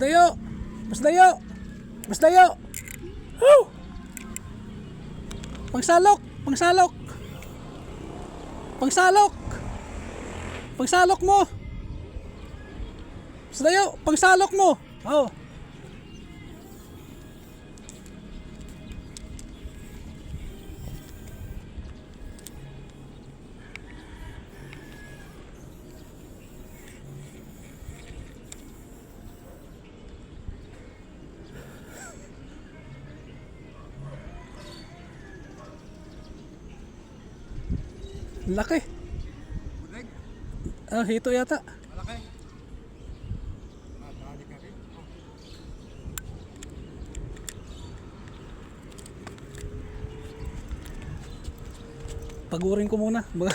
dayo! Mas dayo! Mas dayo! Woo! Pangsalok! Pangsalok! Pangsalok! Pangsalok mo! Mas dayo! Pangsalok mo! Oh. Laki. Bulig. Ah, hito yata. Malaki. Nadali ka rin. Pagurin ko muna. Na.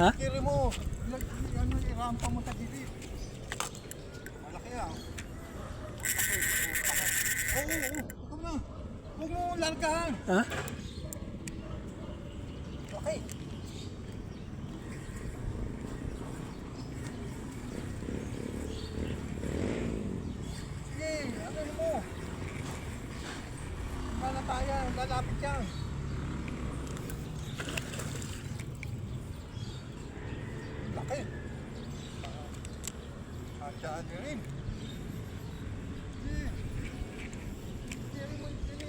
Ha? Kiri mo. Lag- Ano, irampa mo sa gilid. Malaki ah. Oo, oo, oo. Na. Huwag mo largahan. ha? Okay. Sige, ano mo? Malatayan, lalapit yan. Laki. Asyaan rin. Sige. Sige mo, sige.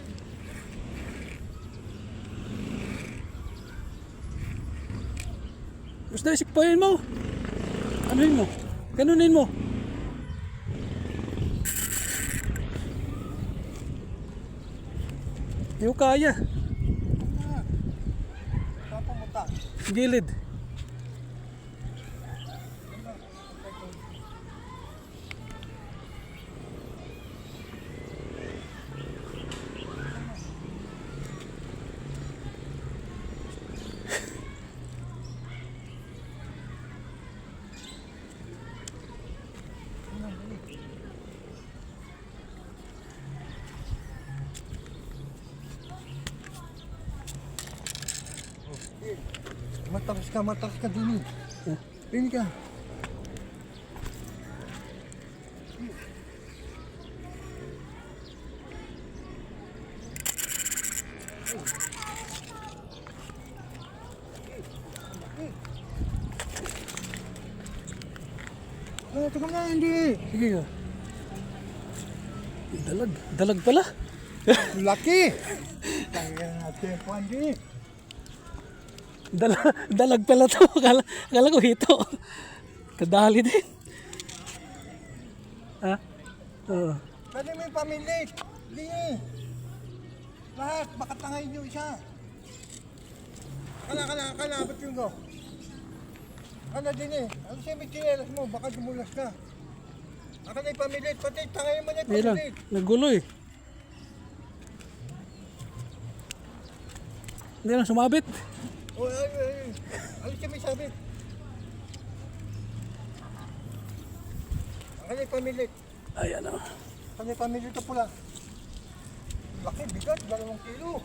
Gusto na sikpayin mo. Anuhin mo. Ganunin mo. Hindi ko kaya. Gilid. Matakas ka, matakas ka din eh. Pili ka. Oh, teka na, hindi. Sige nga. Dalag. Dalag pala. Laki! Kaya natin po, hindi. Dala, dalag pala to. Kala, kala ko hito. Kadali din. Ha? Oo. Pwede may pamilit. Lingi. Lahat, baka tangay nyo isa. Kala, kala, kala, ba't yung go? Kala din eh. Ano siya may chinelas mo, baka dumulas ka. Aka na pamilit, pati tangay mo na pamilit. Nagulo eh. Hindi lang sumabit. O, ay, ay, ay. Ano siya may sabit? Aka na pamilit. Ayan o. Na pamilit na pula. Laki, bigat, dalawang kilo.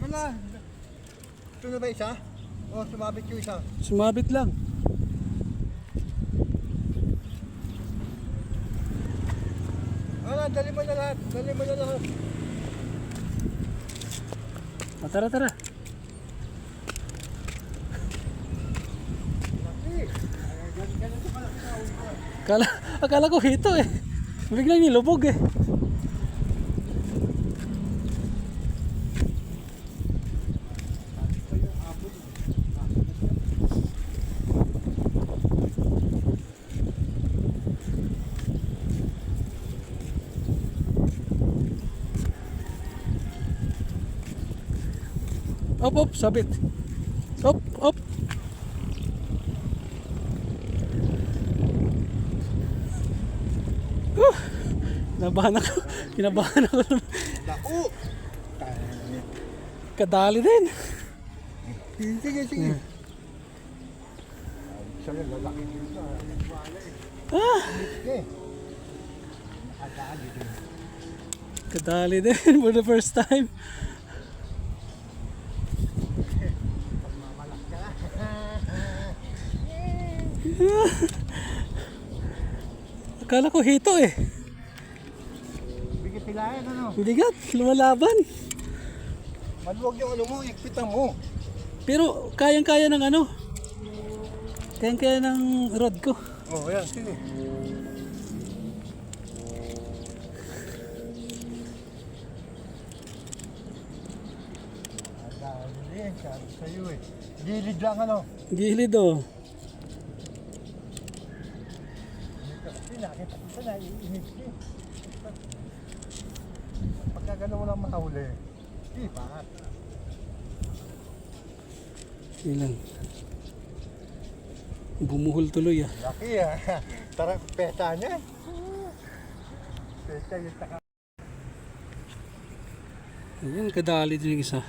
Kala, ito na ba isa? O, sumabit yung isa. Sumabit lang. Ano, dali mo na lahat. Dali mo na lahat. Ah, tara, tara. Akala, akala ko hito eh. Biglang nilubog eh. Op, op, sabit. Op, op. Uh, kinabahan ako. Kinabahan ako. Lako! Kadali din. Sige, sige. Siya yung lalaki dito. Ah, kadali din for the first time. Pagmamalak ka. Akala ko hito eh. Bigyan sila yan, ano? Bigat, lumalaban. Maluwag yung ano mo, ikpitan mo. Pero kayang-kaya ng ano. Kayang-kaya ng rod ko. Oh, yan, sige. Eh. Gilid lang ano. Gilid oh. Dito kasi nakita sa naiinip eh. Pagka gano'n mo lang mahuli, di bakit? Ilan. Bumuhol tuloy ah. Laki ah. Tara, pesa niya. Pesa yung taka. Ayan, kadali din yung isa.